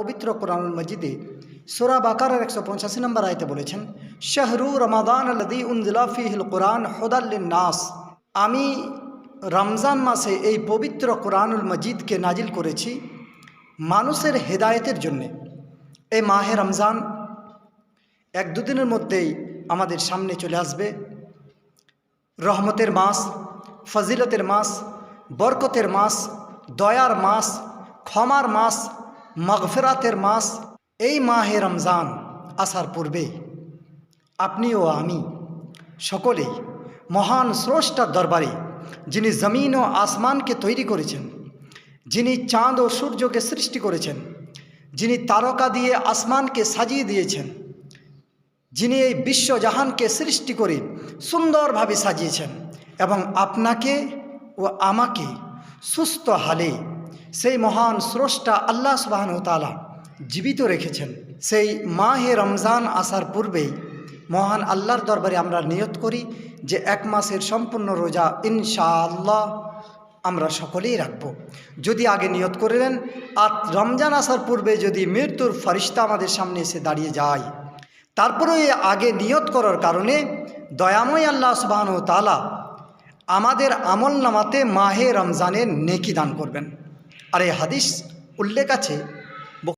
পবিত্র কোরআনুল মজিদে সোরা বাকারার একশো পঁচাশি নম্বর আয়তে বলেছেন, শাহরু রমাদান আলদি উনজিলাফিহিল কোরআন হদাল্লিন নাস আমি রমজান মাসে এই পবিত্র কোরআনুল মজিদকে নাজিল করেছি মানুষের হেদায়েতের জন্যে। এই মাহে রমজান এক দুদিনের মধ্যেই আমাদের সামনে চলে আসবে। রহমতের মাস, ফজিলতের মাস, বরকতের মাস, দয়ার মাস, ক্ষমার মাস মগফেরাতের মাস এই মাহে রমজান আসার পূর্বে আপনি ও আমি সকলেই মহান স্রষ্টার দরবারে যিনি জমিন ও আসমানকে তৈরি করেছেন, যিনি চাঁদ ও সূর্যকে সৃষ্টি করেছেন, যিনি তারকা দিয়ে আসমানকে সাজিয়ে দিয়েছেন, যিনি এই বিশ্বজাহানকে সৃষ্টি করে সুন্দরভাবে সাজিয়েছেন এবং আপনাকে ও আমাকে সুস্থ হালে সেই মহান স্রষ্টা আল্লাহ সুবাহন তালা জীবিত রেখেছেন। সেই মাহে রমজান আসার পূর্বেই মহান আল্লাহর দরবারে আমরা নিয়ত করি যে এক মাসের সম্পূর্ণ রোজা ইনশাআল্লাহ আমরা সকলেই রাখব। যদি আগে নিয়ত করে করলেন আর রমজান আসার পূর্বে যদি মৃত্যুর ফরিস্তা আমাদের সামনে এসে দাঁড়িয়ে যায় তারপরে আগে নিয়ত করার কারণে দয়াময় আল্লাহ সুবাহন তালা আমাদের আমল নামাতে মাহে রমজানের নেকি দান করবেন। আর এই হাদিস উল্লেখ আছে